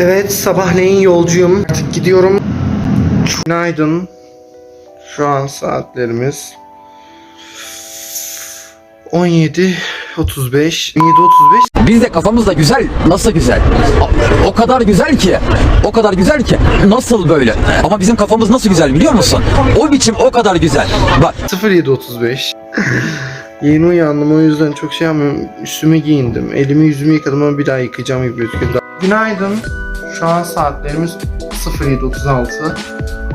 Evet sabahleyin yolcuyum. Artık gidiyorum. Günaydın. Şu an saatlerimiz 17 35 17 35 Biz de kafamız da güzel. Nasıl güzel? O- kadar güzel ki. O kadar güzel ki. Nasıl böyle? Ama bizim kafamız nasıl güzel biliyor musun? O biçim o kadar güzel. Bak 07 35 Yeni uyandım o yüzden çok şey yapmıyorum. Üstümü giyindim. Elimi yüzümü yıkadım ama bir daha yıkayacağım gibi gözüküyor. Günaydın. Şu an saatlerimiz 07.36.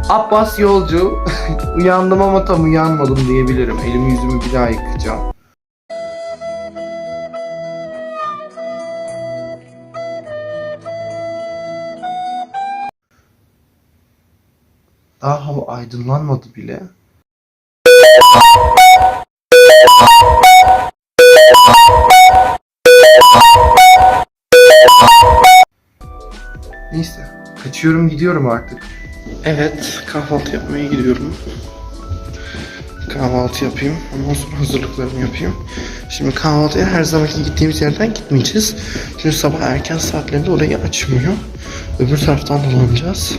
Abbas yolcu. Uyandım ama tam uyanmadım diyebilirim. Elimi yüzümü bir daha yıkayacağım. Daha hava aydınlanmadı bile. Kaçıyorum gidiyorum artık. Evet. Kahvaltı yapmaya gidiyorum. Kahvaltı yapayım. Ondan sonra hazırlıklarımı yapayım. Şimdi kahvaltıya her zamanki gittiğimiz yerden gitmeyeceğiz. Çünkü sabah erken saatlerinde orayı açmıyor. Öbür taraftan dolanacağız.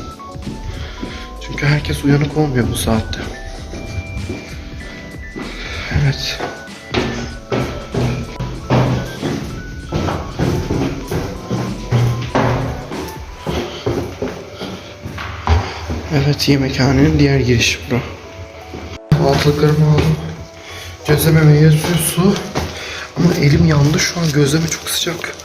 Çünkü herkes uyanık olmuyor bu saatte. Evet. Evet yemekhanenin diğer girişi bura. Kahvaltılıklarımı aldım. Gözleme meyve suyu su. Ama elim yandı şu an gözleme çok sıcak.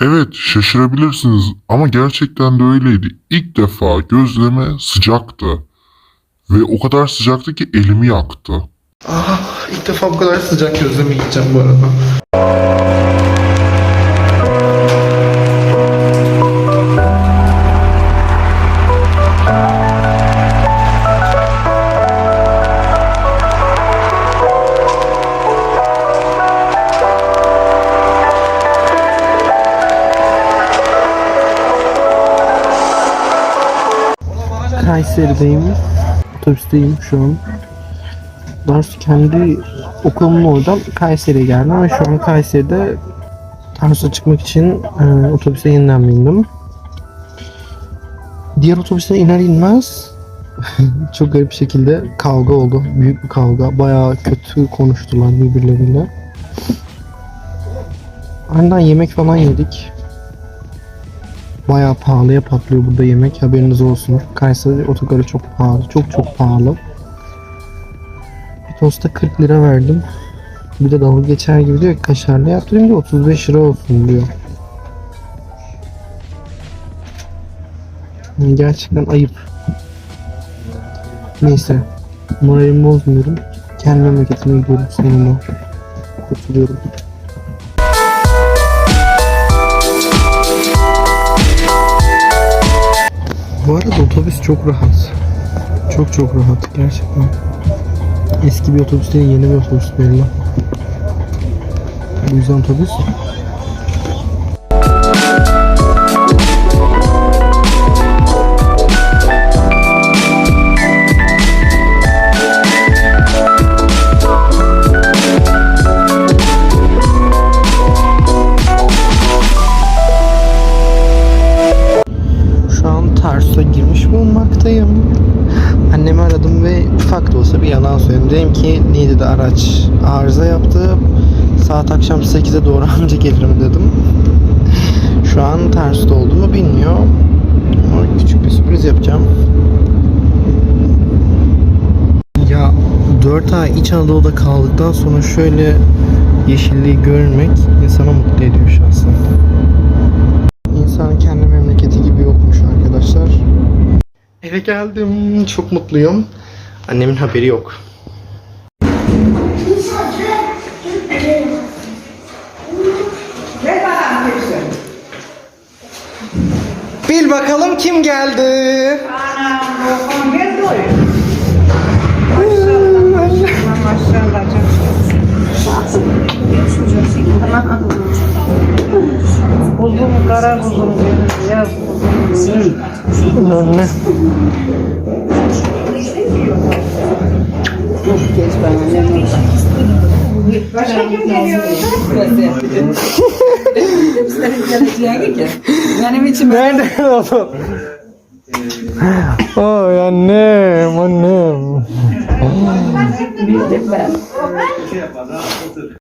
Evet şaşırabilirsiniz ama gerçekten de öyleydi. İlk defa gözleme sıcaktı. Ve o kadar sıcaktı ki elimi yaktı. Ah ilk defa bu kadar sıcak gözleme yiyeceğim bu arada. Kayseri'deyim. Otobüsteyim şu an. Doğrusu kendi okulumun oradan Kayseri'ye geldim ve şu an Kayseri'de Tarsus'a çıkmak için e, otobüse yeniden bindim. Diğer otobüse iner inmez çok garip bir şekilde kavga oldu. Büyük bir kavga. Bayağı kötü konuştular birbirleriyle. Ardından yemek falan yedik. Bayağı pahalıya patlıyor burada yemek. Haberiniz olsun. Kayseri otogarı çok pahalı. Çok çok pahalı. Bir tosta 40 lira verdim. Bir de dalga geçer gibi diyor kaşarlı yaptırayım diyor 35 lira olsun diyor. Gerçekten ayıp. Neyse. Moralimi bozmuyorum. Kendi memleketime gidiyorum sonunda. Kurtuluyorum. Otobüs çok rahat. Çok çok rahat gerçekten. Eski bir otobüs değil yeni bir otobüs belli. Bu yüzden otobüs yalan söyledim. Dedim ki Niğde'de araç arıza yaptı. Saat akşam 8'e doğru anca gelirim dedim. Şu an Tarsus'ta olduğumu bilmiyor. Ama küçük bir sürpriz yapacağım. Ya 4 ay İç Anadolu'da kaldıktan sonra şöyle yeşilliği görmek insanı mutlu ediyor şahsen. İnsanın kendi memleketi gibi yokmuş arkadaşlar. Eve geldim. Çok mutluyum. Annemin haberi yok. Bil bakalım kim geldi? Kuzum kara benim beyaz benim. Anne. Geç bana ne oldu? Başka kim geliyor? Benim için Nereden oğlum? Oy annem annem.